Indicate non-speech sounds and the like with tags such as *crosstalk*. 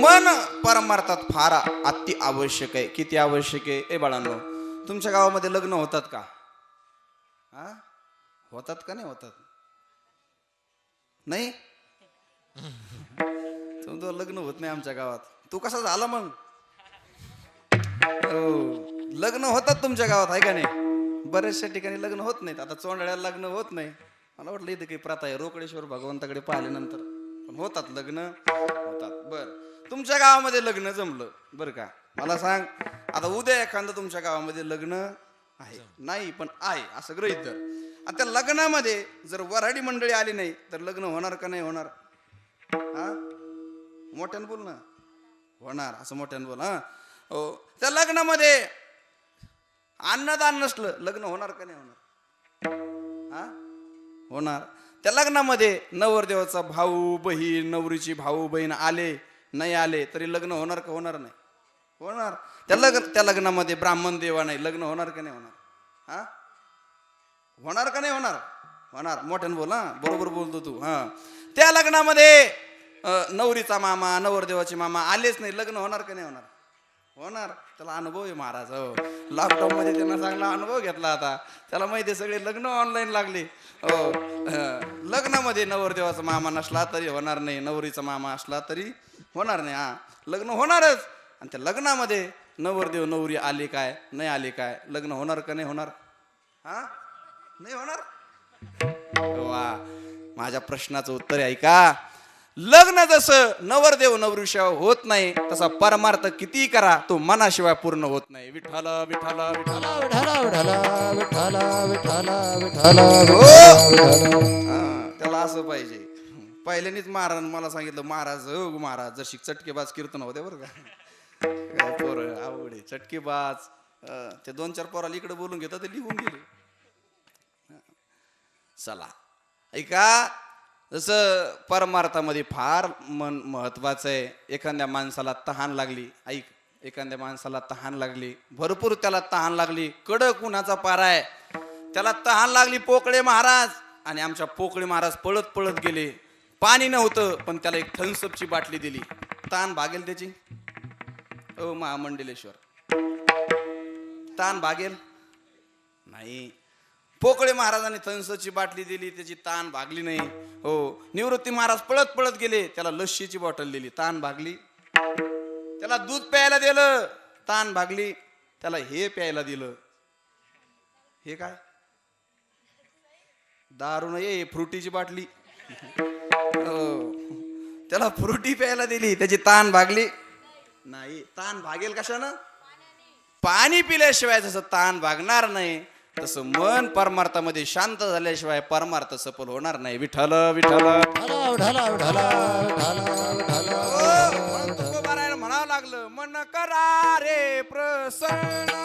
मन परमार्थात फार अति आवश्यक आहे. किती आवश्यक आहे? ए बाळांनो तुमच्या गावामध्ये लग्न होतात का? हा? होतात का नाही होतात? नाही? तुमचं लग्न होत नाही आमच्या गावात. तू कसा झाला मग? हो लग्न होतात तुमच्या गावात आहे का नाही? बऱ्याचशा ठिकाणी लग्न होत नाहीत. आता चोंडळ्याला लग्न होत नाही. मला वाटलं इथे काही प्रथा आहे. रोकडेश्वर भगवंताकडे पाहिल्यानंतर. पण होतात लग्न? होतात. बर. तुमच्या गावामध्ये लग्न जमलं बरं का? मला सांग आता उद्या एखादं तुमच्या गावामध्ये लग्न आहे. नाही पण आहे असं गृहित धर. आता लग्नामध्ये जर वराडी मंडळी आली नाही तर लग्न होणार का नाही होणार? हा? मोठ्यानं बोल ना. होणार असं मोठ्यानं बोल हा? हो. त्या लग्नामध्ये अन्नदान नसलं लग्न होणार का नाही होणार? हा? होणार. त्या लग्नामध्ये नवरदेवाचा भाऊ बहीण नवरीची भाऊ बहीण आले नाही आले तरी लग्न होणार का होणार नाही? होणार. त्या लग्न त्या लग्नामध्ये ब्राह्मण देवा नाही. लग्न होणार का नाही होणार? हा? होणार का नाही होणार? होणार. मोठ्यानं बोल हा. बरोबर बोलतो तू हा. त्या लग्नामध्ये नवरीचा मामा नवरदेवाचे मामा आलेच नाही. लग्न होणार का नाही होणार? होणार. त्याला अनुभव आहे महाराज हो. लॉकडाऊन मध्ये त्यांना चांगला अनुभव घेतला आता. त्याला माहिती आहे सगळे लग्न ऑनलाईन लागले. हो. लग्नामध्ये नवरदेवाचा मामा नसला तरी होणार नाही. नवरीचा मामा असला तरी होणार नाही हा. लग्न होणारच. आणि त्या लग्नामध्ये नवरदेव नवरी आले काय नाही आले काय लग्न होणार का नाही होणार? हा? नाही होणार? वा. माझ्या प्रश्नाचं उत्तर आहे ऐका. लग्न जसं नवरदेव नवरीशिवाय होत नाही तसा परमार्थ किती करा तो मनाशिवाय पूर्ण होत नाही. विठ्ठल विठाला विठाला विठाला विठाला विठाला हो! हा, त्याला असं पाहिजे. पहिल्यानेच महाराज मला सांगितलं महाराज हो महाराज जशी चटकेबाज कीर्तन होते बरं का. *laughs* काय पोर आवड आहे चटकेबाज ते दोन चार पोराला इकडे बोलून घेतात ते लिहून गेले. चला. ऐका जसं परमार्थामध्ये फार मन महत्वाचं आहे एखाद्या माणसाला तहान लागली ऐक एखाद्या माणसाला तहान लागली भरपूर त्याला तहान लागली कडक उन्हाचा पारा आहे. त्याला तहान लागली पोकळे महाराज आणि आमच्या पोकळे महाराज पळत पळत गेले. पाणी नव्हतं पण त्याला एक थन्सअपची बाटली दिली. तान भागेल त्याची? ओ महामंडलेश्वर. ताण भागेल? नाही. पोकळे महाराजांनी थन्सची बाटली दिली त्याची ताण भागली नाही. हो निवृत्ती महाराज पळत पळत गेले त्याला लस्सीची बॉटल दिली. ताण भागली. त्याला दूध प्यायला दिलं ताण भागली. त्याला हे प्यायला दिलं. हे काय? दारू नाही फ्रुटीची बाटली. *laughs* त्याला फ्रुटी प्यायला दिली त्याची ताण भागली. नाही ताण भागेल कशानं? पाणी पिल्याशिवाय जसं ताण भागणार नाही तसं मन परमार्थामध्ये शांत झाल्याशिवाय परमार्थ सफल होणार नाही. विठाला विठाला हो, म्हणावं लागलं मन करा रे प्रसन्न.